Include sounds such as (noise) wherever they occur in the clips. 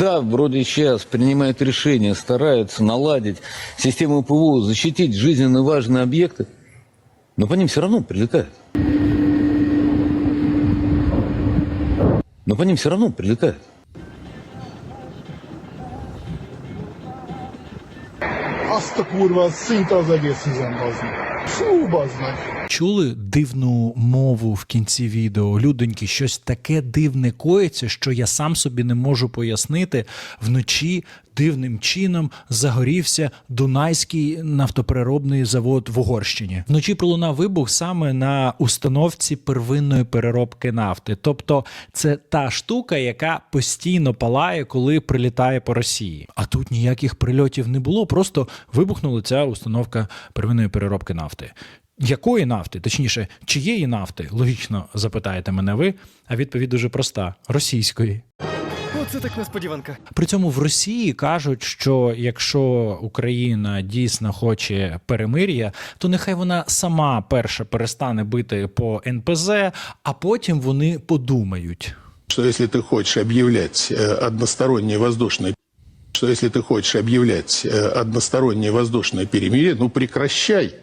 Да, вроде сейчас принимают решения, стараются наладить систему ПВО, защитить жизненно важные объекты, но по ним все равно прилетают. Но по ним все равно прилетают. Azt a kurva, szinte az egész üzem, bazd meg. Чули дивну мову в кінці відео? Людоньки, щось таке дивне коїться, що я сам собі не можу пояснити. Вночі дивним чином загорівся Дунайський нафтопереробний завод в Угорщині. Вночі пролунав вибух саме на установці первинної переробки нафти. Тобто, це та штука, яка постійно палає, коли прилітає по Росії. А тут ніяких прильотів не було, просто вибухнула ця установка первинної переробки нафти Якої нафти, точніше, чиєї нафти? Логічно запитаєте мене ви. А відповідь дуже проста: російської. Оце так несподіванка. При цьому в Росії кажуть, що якщо Україна дійсно хоче перемир'я, то нехай вона сама перша перестане бити по НПЗ, а потім вони подумають. что если ты хочешь объявлять э, одностороннее воздушное что если ты хочешь объявлять э, одностороннее воздушное перемирие, ну прекращай э,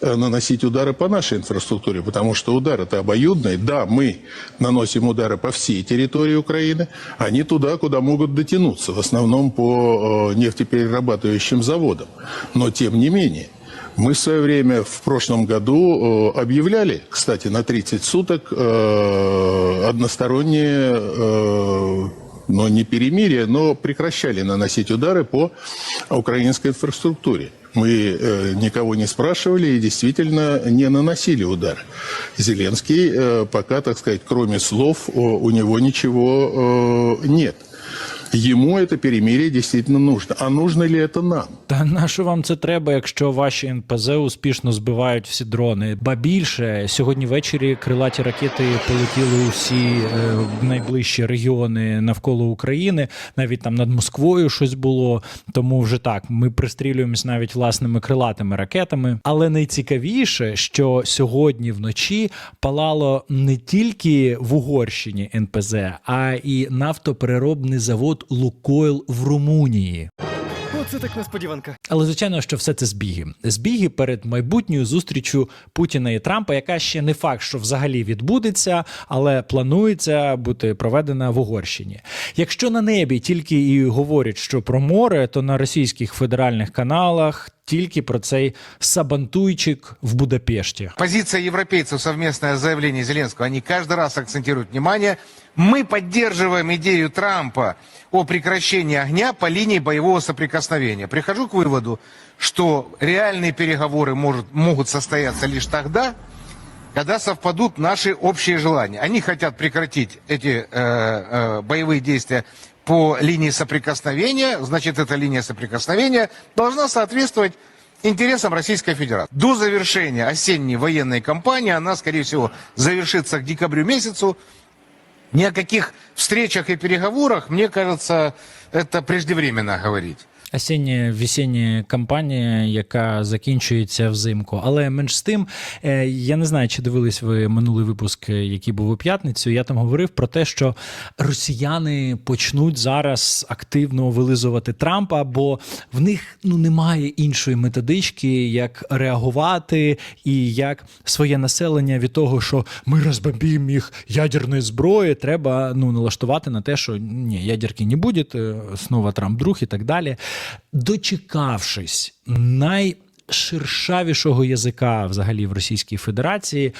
Наносить удары по нашей инфраструктуре, потому что удары-то обоюдные. Да, мы наносим удары по всей территории Украины, они туда, куда могут дотянуться, в основном по э, нефтеперерабатывающим заводам. Но тем не менее, мы в свое время в прошлом году э, объявляли, кстати, на 30 суток э, одностороннее, э, но не перемирие, но прекращали наносить удары по украинской инфраструктуре. Мы э, никого не спрашивали и действительно не наносили удар. Зеленский э, пока, так сказать, кроме слов, о, у него ничего э, нет. Ему это перемирие действительно нужно. А нужно ли это нам? Та на що вам це треба, якщо ваші НПЗ успішно збивають всі дрони? Ба більше сьогодні ввечері крилаті ракети полетіли у всі е, найближчі регіони навколо України. Навіть там над Москвою щось було. Тому вже так ми пристрілюємось навіть власними крилатими ракетами. Але найцікавіше, що сьогодні вночі палало не тільки в Угорщині НПЗ, а і нафтопереробний завод Лукойл в Румунії. Оце так несподіванка. Але звичайно, що все це збіги. Збіги перед майбутньою зустрічю Путіна і Трампа, яка ще не факт, що взагалі відбудеться, але планується бути проведена в Угорщині. Якщо на небі тільки і говорять, що про море, то на російських федеральних каналах тільки про цей сабантуйчик в Будапешті. Позиция европейцев, совместное заявление Зеленского, они каждый раз акцентируют внимание. Мы поддерживаем идею Трампа о прекращении огня по линии боевого соприкосновения. Прихожу к выводу, что реальные переговоры может, могут состояться лишь тогда, когда совпадут наши общие желания. Они хотят прекратить эти э, э, боевые действия по линии соприкосновения, значит, эта линия соприкосновения должна соответствовать интересам Российской Федерации. До завершения осенней военной кампании, она, скорее всего, завершится к декабрю месяцу, ни о каких встречах и переговорах, мне кажется, это преждевременно говорить. Осіння весіння кампанія, яка закінчується взимку. Але менш з тим, е, я не знаю, чи дивились ви минулий випуск, е, який був у п'ятницю. Я там говорив про те, що росіяни почнуть зараз активно вилизувати Трампа, бо в них ну немає іншої методички, як реагувати і як своє населення від того, що ми розбомбимо їх ядерною зброєю, треба ну налаштувати на те, що ні, ядерки не буде, е, знову Трамп друг і так далі. Дочекавшись найширшавішого язика взагалі в Російській Федерації,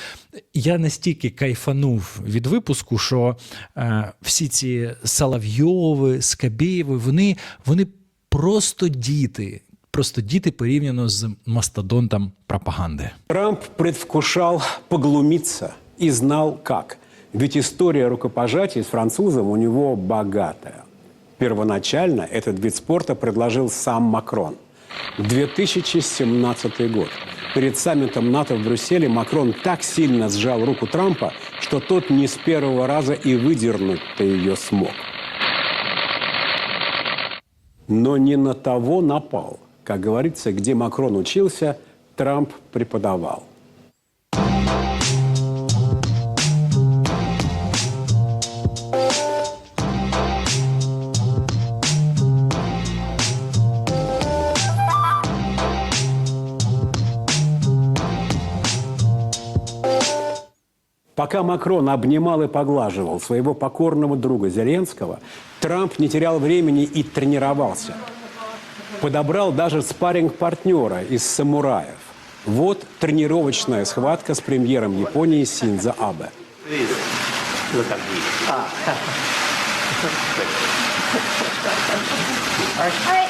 я настільки кайфанув від випуску, що е, всі ці Соловйови, Скабєєви, вони, вони просто діти. Просто діти порівняно з мастодонтом пропаганди. Трамп предвкушал поглумиться и знал как. Ведь история рукопожатий с французом у него богатая. Первоначально этот вид спорта предложил сам Макрон. 2017 год. Перед саммитом НАТО в Брюсселе Макрон так сильно сжал руку Трампа, что тот не с первого раза и выдернуть-то ее смог. Но не на того напал. Как говорится, где Макрон учился, Трамп преподавал. Пока Макрон обнимал и поглаживал своего покорного друга Зеленского, Трамп не терял времени и тренировался. Подобрал даже спарринг-партнера из самураев. Вот тренировочная схватка с премьером Японии Синза Абе. You,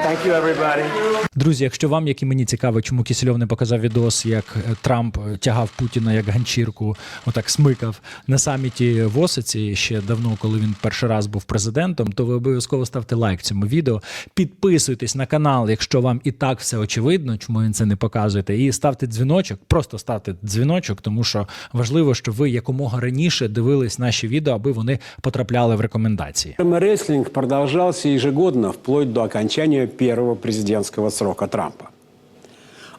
Press. Друзі, якщо вам, як і мені цікаво, чому Кісельов не показав відос, як е, Трамп тягав Путіна як ганчірку, отак смикав на саміті в Осиці ще давно, коли він перший раз був президентом, то ви обов'язково ставте лайк цьому відео. Підписуйтесь на канал, якщо вам і так все очевидно, чому він це не показуєте, і ставте дзвіночок, просто ставте дзвіночок, тому що важливо, щоб ви якомога раніше дивились наші відео, аби вони потрапляли в рекомендації. Рестлинг продолжался ежегодно вплоть до окончания первого президентского срока Трампа.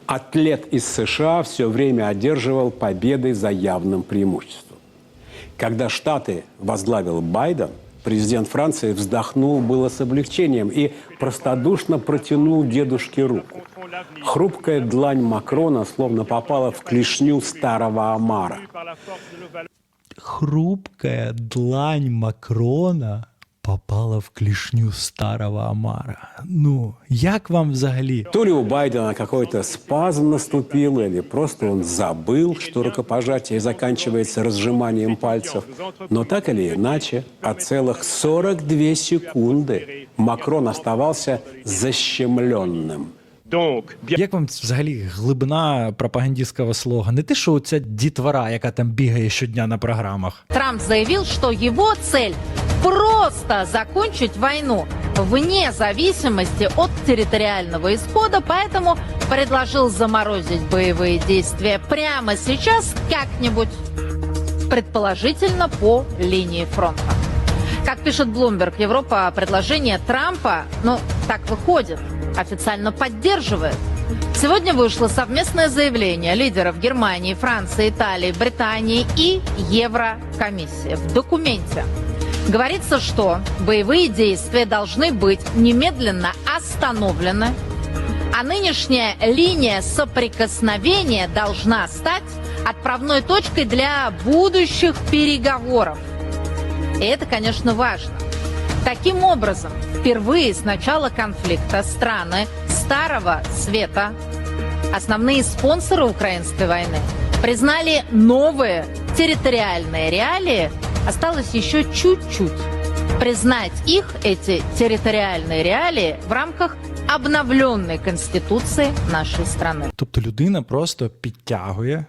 Атлет из США все время одерживал победы за явным преимуществом. Когда Штаты возглавил Байден, президент Франции вздохнул было с облегчением и простодушно протянул дедушке руку. Хрупкая длань Макрона словно попала в клешню старого омара. хрупкая длань Макрона попала в клешню старого Амара. Ну, як вам взагалі? То ли у Байдена какой-то спазм наступил, или просто он забыл, что рукопожатие заканчивается разжиманием пальцев. Но так или иначе, от целых 42 секунды Макрон оставался защемленным. Як вам взагалі глибина пропагандистського слога? Не те, що оця дітвора, яка там бігає щодня на програмах. Трамп заявил, что его цель просто закончить войну вне зависимости от территориального исхода, поэтому предложил заморозить боевые действия прямо сейчас как-нибудь, предположительно по линии фронта. Как пишет Bloomberg, Европа предложение Трампа, ну, так выходит, официально поддерживает. Сегодня вышло совместное заявление лидеров Германии, Франции, Италии, Британии и Еврокомиссии. В документе говорится, что боевые действия должны быть немедленно остановлены, а нынешняя линия соприкосновения должна стать отправной точкой для будущих переговоров. И это, конечно, важно. Таким образом, впервые с начала конфликта страны Старого Света, основные спонсоры украинской войны, признали новые территориальные реалии. Осталось еще чуть-чуть признать их, эти территориальные реалии, в рамках обновленной Конституции нашей страны. Тобто людина просто підтягує.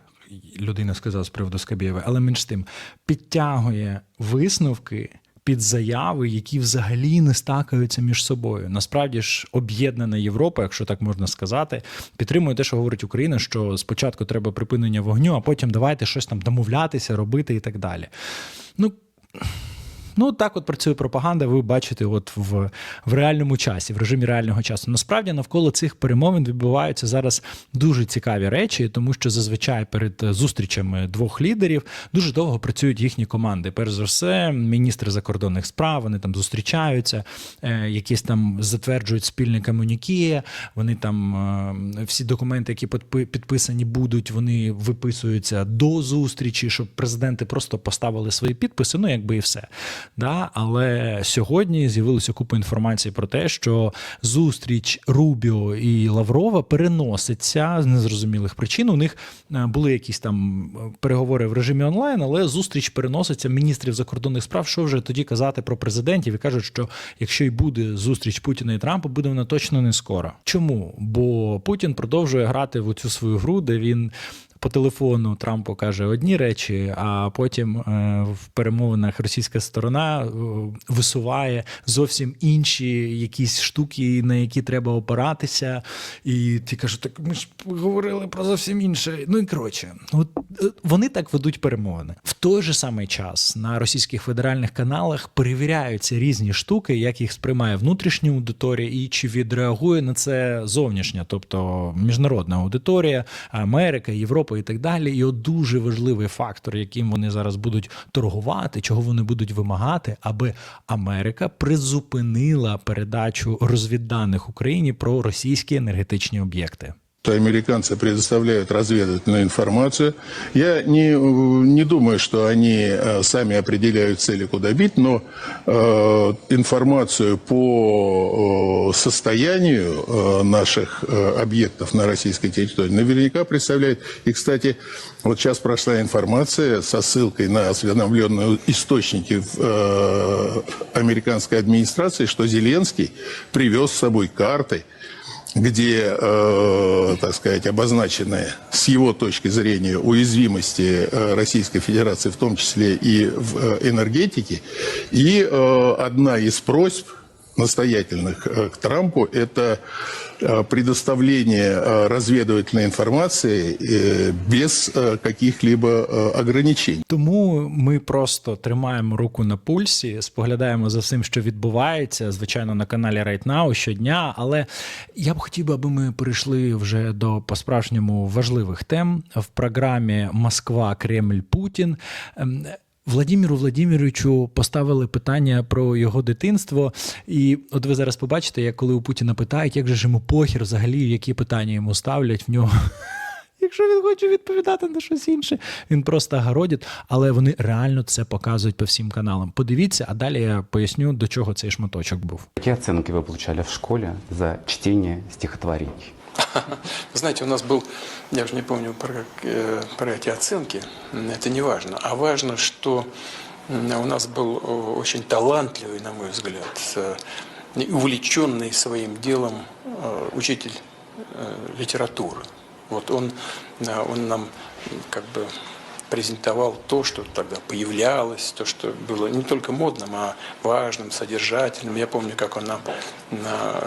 Людина сказала з приводу Скабєєва, але менш з тим підтягує висновки під заяви, які взагалі не стакаються між собою. Насправді ж об'єднана Європа, якщо так можна сказати, підтримує те, що говорить Україна, що спочатку треба припинення вогню, а потім давайте щось там домовлятися, робити і так далі. Ну. Ну, так от працює пропаганда, ви бачите, от в, в реальному часі, в режимі реального часу. Насправді навколо цих перемовин відбуваються зараз дуже цікаві речі, тому що зазвичай перед зустрічами двох лідерів дуже довго працюють їхні команди. Перш за все, міністри закордонних справ вони там зустрічаються, е, якісь там затверджують спільне комуніке, вони там е, всі документи, які підпи- підписані будуть, вони виписуються до зустрічі, щоб президенти просто поставили свої підписи. Ну, якби і все. Да? Але сьогодні з'явилася купа інформації про те, що зустріч Рубіо і Лаврова переноситься з незрозумілих причин. У них е, були якісь там е, переговори в режимі онлайн, але зустріч переноситься міністрів закордонних справ. Що вже тоді казати про президентів? І кажуть, що якщо й буде зустріч Путіна і Трампа, буде вона точно не скоро. Чому? Бо Путін продовжує грати в цю свою гру, де він по телефону Трампу каже одні речі, а потім е, в перемовинах російська сторона е, висуває зовсім інші якісь штуки, на які треба опиратися. І ті кажуть, так ми ж говорили про зовсім інше. Ну і коротше, от е, вони так ведуть перемовини. В той же самий час на російських федеральних каналах перевіряються різні штуки, як їх сприймає внутрішня аудиторія, і чи відреагує на це зовнішня, тобто міжнародна аудиторія, Америка, Європа і так далі. І от дуже важливий фактор, яким вони зараз будуть торгувати, чого вони будуть вимагати, аби Америка призупинила передачу розвідданих Україні про російські енергетичні об'єкти. Что американцы предоставляют разведывательную информацию. Я не, не думаю, что они э, сами определяют цели, куда бить, но э, информацию по э, состоянию э, наших э, объектов на российской территории наверняка представляют. И, кстати, вот сейчас прошла информация со ссылкой на осведомленные источники в э, американской администрации, что Зеленский привез с собой карты, где, э, так сказать, обозначены с его точки зрения уязвимости э, Российской Федерации, в том числе и в э, энергетике. И э, одна из просьб настоятельных э, к Трампу – это э, предоставление э, разведывательной информации э, без э, каких-либо э, ограничений. Тому ми просто тримаємо руку на пульсі, споглядаємо за всім, що відбувається, звичайно, на каналі Right Now щодня. Але я б хотів би, аби ми перейшли вже до по-справжньому важливих тем в програмі Москва, Кремль, Путін. Владіміру Владіміровичу поставили питання про його дитинство, і от ви зараз побачите, як коли у Путіна питають, як же ж йому похір взагалі, які питання йому ставлять в нього. (laughs) Якщо він хоче відповідати на щось інше, він просто городить, але вони реально це показують по всім каналам. Подивіться, а далі я поясню, до чого цей шматочок був. Какие оценки вы получали в школе за чтение стихотворений? (laughs) Знаете, у нас был, я уже не помню про, э, про эти оценки, это не важно, а важно, что у нас был о, очень талантливый, на мой взгляд, э, увлеченный своим делом э, учитель э, литературы. Вот он, э, он нам как бы презентовал то, что тогда появлялось, то, что было не только модным, а важным, содержательным. Я помню, как он нам на-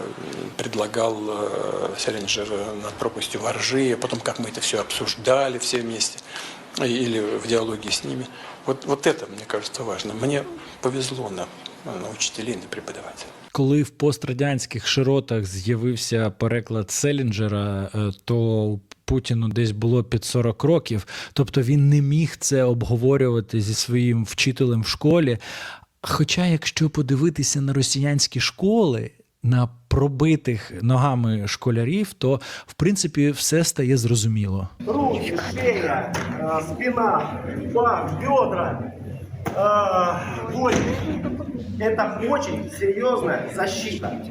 предлагал э, Селлинджер над пропастью воржи, а потом как мы это все обсуждали все вместе или в диалоге с ними. Вот, вот это, мне кажется, важно. Мне повезло на, на учителей, на преподавателей. Коли в пострадянських широтах з'явився переклад Селінджера, е, то Путіну десь було під 40 років, тобто він не міг це обговорювати зі своїм вчителем в школі. Хоча, якщо подивитися на росіянські школи, на пробитих ногами школярів, то в принципі все стає зрозуміло. Руки, шея, э, спина, пах, бедра, э. Это очень серьезная защита.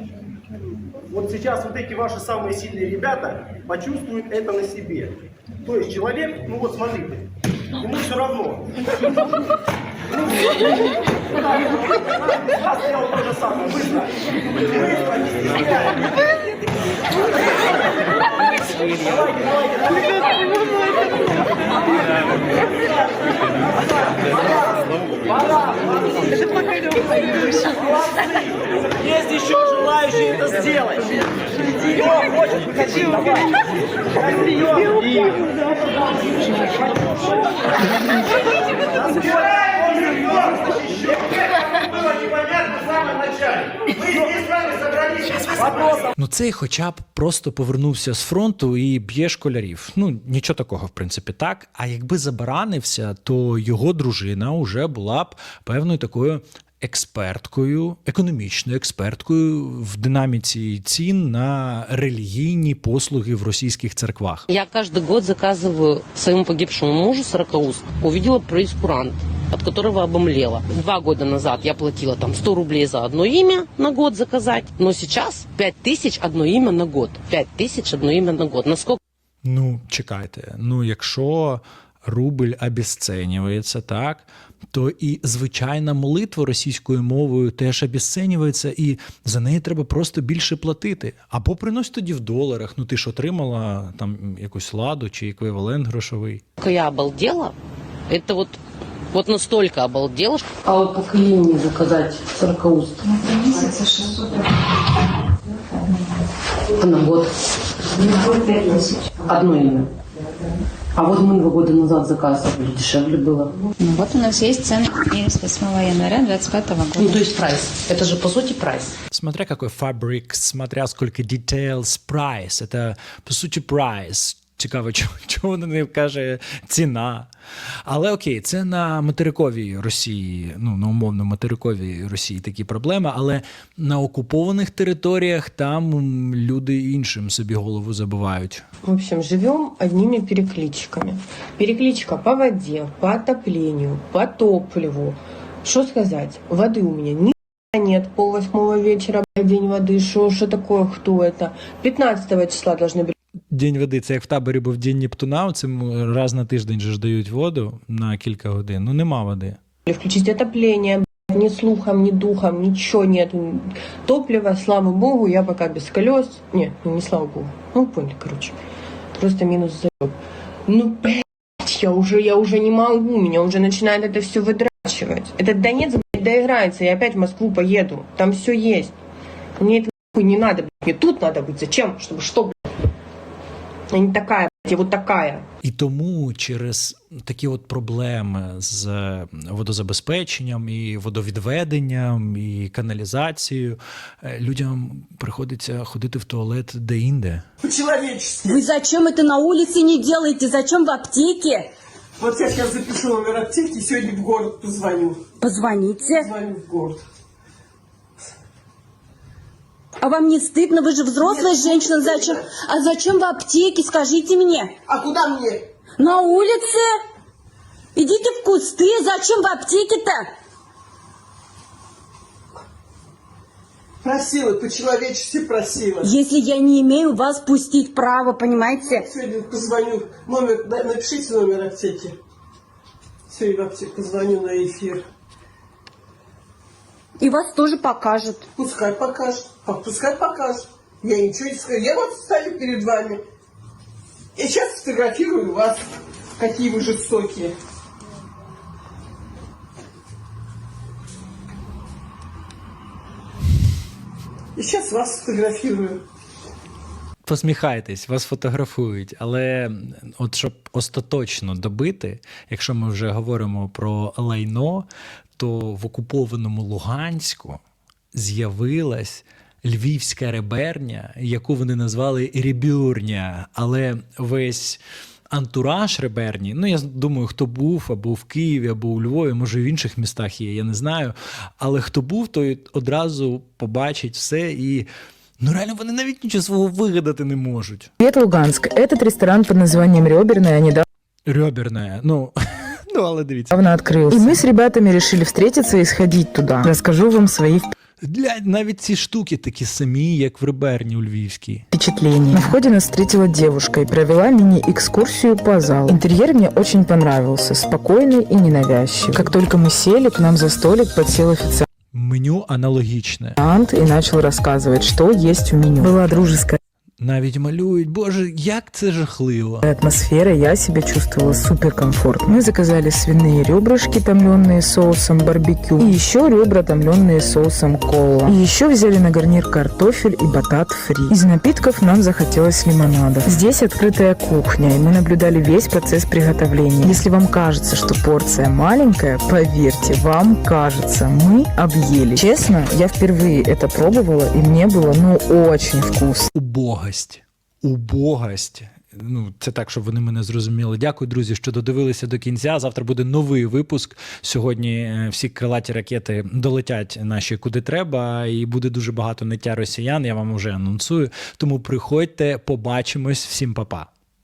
Вот сейчас вот эти ваши самые сильные ребята почувствуют это на себе. То есть человек, ну вот смотрите, ему все равно. Я сделал то же самое. Быстро. Быстро, не стесняйтесь. Давайте, давайте, Есть еще желающие это сделать. Кто хочет выходить? Давай. Было непонятно Ну, цей хоча б просто повернувся з фронту і б'є школярів. Ну, нічого такого, в принципі, так. А якби забаранився, то його дружина вже була б певною такою. Експерткою, економічною експерткою в динаміці цін на релігійні послуги в російських церквах. Я каждый год заказываю своему погибшему мужу 40 уст. Увидела прейскурант, от которого обомлела. Два года назад я платила там 100 рублей за одно имя на год заказать, но сейчас 5 тысяч одно имя на год. 5 тысяч одно имя на год. Насколько Ну, чекайте, ну якщо рубль обесценюється, так, то і звичайна молитва російською мовою теж обесценюється, і за неї треба просто більше платити. Або принось тоді в доларах. Ну ти ж отримала там якусь ладу чи еквівалент грошовий. я обалдела, это вот вот настолько обалдела. А вот по клинике заказать 40 уст? На год. Одно имя. А вот мы два года назад заказывали, дешевле было. Ну, вот у нас есть цены с 8 января 2025 года. Ну, то есть прайс. Это же по сути прайс. Смотря какой фабрик, смотря сколько details, price. Это, по сути, price. Цікаво, чого, (laughs) чого вона не каже ціна. Але окей, це на материковій Росії, ну на умовно материковій Росії такі проблеми. Але на окупованих територіях там м, люди іншим собі голову забивають. В общем, живем одними перекличками. Перекличка по воде, по отоплению, по топливу. Что сказать? Воды у меня ни хера нет. Пол восьмого вечера, блядь, день воды. Что, что такое, кто это? 15 числа должны были День води, це як в таборі був День Нептуна, цим раз на тиждень же ж дають воду на кілька годин. Ну нема води. включить отопление. блядь, Ни слухом, ни духом, ничего нет. Топлива, слава богу, я пока без колес. Нет, ну не слава богу. Ну, поняли, короче. Просто минус заеб. Ну, блядь, я уже, я уже не могу. Меня уже начинает это все выдрачивать. Этот Донец, блядь, доиграется. Я опять в Москву поеду. Там все есть. Мне это нахуй не надо, блядь. Мне тут надо быть. Зачем? Чтобы что, блядь? Я не такая, я вот такая. І тому через такі от проблеми з водозабезпеченням і водовідведенням і каналізацією е, людям приходиться ходити в туалет де-інде. По-человечески. Зачем это на улице не делаете? Зачем в аптеке? Вот я сейчас запишу номер аптеки, сегодня в город позвоню. Позвоните. Звоню в город. А вам не стыдно? Вы же взрослая женщина. Зачем? А зачем в аптеке? Скажите мне. А куда мне? На улице? Идите в кусты. Зачем в аптеке-то? Просила, по-человечески просила. Если я не имею вас пустить право, понимаете? Сегодня позвоню. Номер, напишите номер аптеки. Сегодня в аптеку позвоню на эфир. И вас тоже покажут. Пускай покажет. А Пускай покажет. Я ничего не скажу. Я вот стою перед вами. И сейчас сфотографирую вас. Какие вы жестокие. И сейчас вас сфотографирую. Посміхайтесь, вас фотографують, але от щоб остаточно добити, якщо ми вже говоримо про лайно, то в окупованому Луганську з'явилась львівська реберня, яку вони назвали ребюрня, але весь. Антураж реберні, ну я думаю, хто був або в Києві, або у Львові, може в інших містах є, я не знаю. Але хто був, той одразу побачить все і ну реально вони навіть нічого свого вигадати не можуть. Привет, Луганск. Этот ресторан под названием «Реберная» недавно Рьоберне, ну, (laughs) ну але дивіться. открылся. И мы с ребятами решили встретиться и сходить туда. Расскажу вам свои Для навіть ці штуки такі самі, як в реберні у Львівській. впечатления. На входе нас встретила девушка и провела мини-экскурсию по залу. Интерьер мне очень понравился, спокойный и ненавязчивый. Как только мы сели, к нам за столик подсел официант Меню аналогічне. и начал рассказывать, что есть в меню. Была дружеская Навіть малюють. Боже, як це жахливо. атмосфера, я себя чувствовала суперкомфортно. Мы заказали свиные ребрышки, томленные соусом барбекю, и еще ребра, томленные соусом кола. И еще взяли на гарнир картофель и батат фри. Из напитков нам захотелось лимонада. Здесь открытая кухня, и мы наблюдали весь процесс приготовления. Если вам кажется, что порция маленькая, поверьте, вам кажется, мы объели. Честно, я впервые это пробовала, и мне было ну очень вкусно. Убогость. Убогость. Ну, це так, щоб вони мене зрозуміли. Дякую, друзі, що додивилися до кінця. Завтра буде новий випуск. Сьогодні е, всі крилаті ракети долетять наші куди треба, і буде дуже багато ниття росіян. Я вам вже анонсую. Тому приходьте, побачимось. Всім па-па.